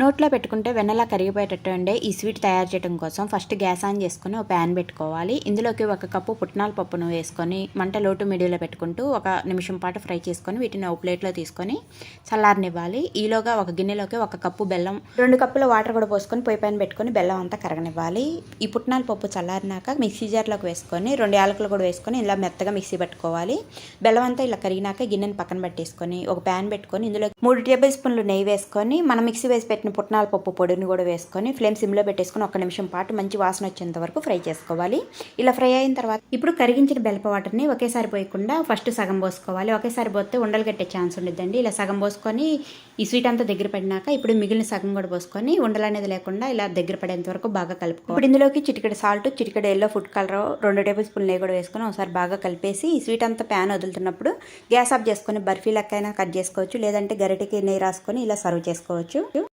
నోట్లో పెట్టుకుంటే వెన్నలా కరిగిపోయేటట్టు ఉండే ఈ స్వీట్ తయారు చేయడం కోసం ఫస్ట్ గ్యాస్ ఆన్ చేసుకొని ఒక ప్యాన్ పెట్టుకోవాలి. ఇందులోకి ఒక కప్పు పుట్నాల పప్పును వేసుకొని మంట లోటు మీడియంలో పెట్టుకుంటూ ఒక నిమిషం పాటు ఫ్రై చేసుకొని వీటిని ఒక ప్లేట్లో తీసుకొని చల్లారనివ్వాలి. ఈలోగా ఒక గిన్నెలోకి ఒక కప్పు బెల్లం రెండు కప్పుల వాటర్ కూడా పోసుకొని పొయ్యి పైన పెట్టుకొని బెల్లం అంతా కరగనివ్వాలి. ఈ పుట్నాల పప్పు చల్లారినాక మిక్సీ జార్లోకి వేసుకొని రెండు యాలకులు కూడా వేసుకొని ఇలా మెత్తగా మిక్సీ పెట్టుకోవాలి. బెల్లం అంతా ఇలా కరిగినాక గిన్నెని పక్కన పెట్టేసుకొని ఒక ప్యాన్ పెట్టుకొని ఇందులో మూడు టేబుల్ స్పూన్లు నెయ్యి వేసుకొని మనం మిక్సీ వేసి పెట్టిన పుట్నాల పప్పు పొడిని కూడా వేసుకొని ఫ్లేమ్ సిమ్లో పెట్టేసుకొని ఒక నిమిషం పాటు మంచి వాసన వచ్చేంత వరకు ఫ్రై చేసుకోవాలి. ఇలా ఫ్రై అయిన తర్వాత ఇప్పుడు కరిగించిన బెల్ప వాటర్ని ఒకేసారి పోయకుండా ఫస్ట్ సగం పోసుకోవాలి. ఒకేసారి పోతే ఉండలు కట్టే ఛాన్స్ ఉండిద్దండి ఇలా సగం పోసుకొని ఈ స్వీట్ అంతా దగ్గర పడినాక ఇప్పుడు మిగిలిన సగం కూడా పోసుకొని ఉండలు అనేది లేకుండా ఇలా దగ్గర పడేంత వరకు బాగా కలుపుకోవాలి. ఇప్పుడు ఇందులోకి చిటికెడ సాల్ట్ చిటికెడ ఎల్లో ఫుడ్ కలర్ రెండు టేబుల్ స్పూన్ నెయ్యి కూడా వేసుకొని ఒకసారి బాగా కలిపేసి ఈ స్వీట్ అంతా ప్యాన్ వదులుతున్నప్పుడు గ్యాస్ ఆఫ్ చేసుకొని బర్ఫీ లెక్క అయినా కట్ చేసుకోవచ్చు. లేదంటే గరిటెకి నెయ్యి రాసుకొని ఇలా సర్వ్ చేసుకోవచ్చు.